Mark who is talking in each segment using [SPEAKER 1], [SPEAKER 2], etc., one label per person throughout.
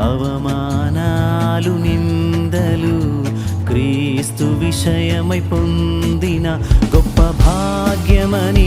[SPEAKER 1] అవమానాలు నిందలు క్రీస్తు విషయమై పొందిన గొప్ప భాగ్యమని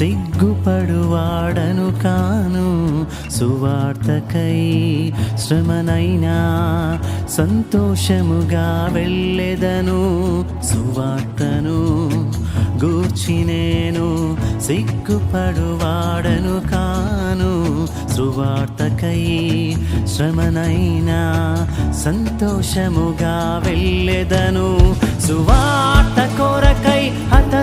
[SPEAKER 1] సిగ్గుపడువాడను కాను సువార్తకై శ్రమనైనా సంతోషముగా వెళ్ళెదను. సువార్తను గూర్చి నేను సిగ్గుపడువాడను కాను సువార్తకై శ్రమనైనా సంతోషముగా వెళ్ళెదను. సువార్త కొరకై హత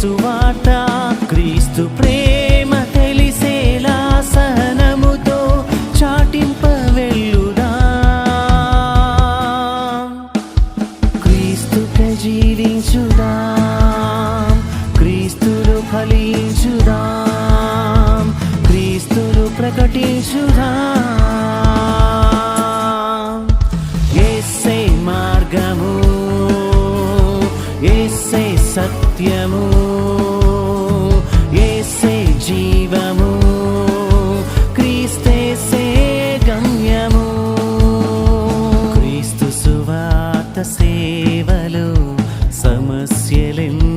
[SPEAKER 1] సువార్త క్రీస్తు ప్రేమ తెలిసేలా సహనముతో చాటింప వెళ్ళుదా క్రీస్తు ప్రజీవించుదా? క్రీస్తులు ఫలించుదా? క్రీస్తులు ప్రకటించుదాం? ఎస్సే మార్గము ఎస్సే సత్యము సేవలో సమస్యలెన్ని